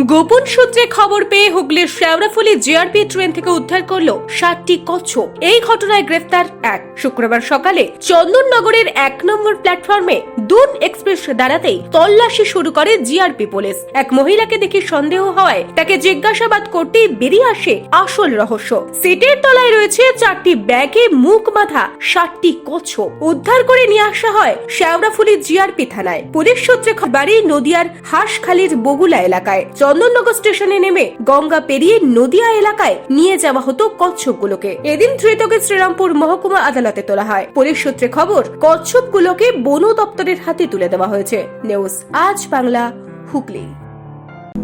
গোপন সূত্রে খবর পেয়ে হুগলির শেওড়াফুলি জিআরপি ট্রেন থেকে উদ্ধার করল ষাটটি কচ্ছপ। এই ঘটনায় গ্রেফতার এক। শুক্রবার সকালে চন্দননগরের এক নম্বর প্ল্যাটফর্মে দুন এক্সপ্রেস দাঁড়াতেই তল্লাশি শুরু করে জিআরপি পুলিশ। এক মহিলাকে দেখে সন্দেহ হওয়ায় তাকে জিজ্ঞাসাবাদ করতেই বেরিয়ে আসে আসল রহস্য। সিটের তলায় রয়েছে চারটি ব্যাগে মুখ মাথা সাতটি কচ্ছপ। উদ্ধার করে নিয়ে আসা হয় শেওড়াফুলি জিআরপি থানায়। পুলিশ সূত্রে বাড়ি নদিয়ার হাঁসখালির বগুলা এলাকায়। চন্দননগর স্টেশনে নেমে গঙ্গা পেরিয়ে নদিয়া এলাকায় নিয়ে যাওয়া হতো কচ্ছপগুলোকে। এদিন ধৃতকে শ্রীরামপুর মহকুমা আদালতে তোলা হয়। পুলিশ সূত্রে খবর, কচ্ছপগুলোকে বন দপ্তরের হাতে তুলে দেওয়া হয়েছে। নিউজ, আজ বাংলা, হুগলি।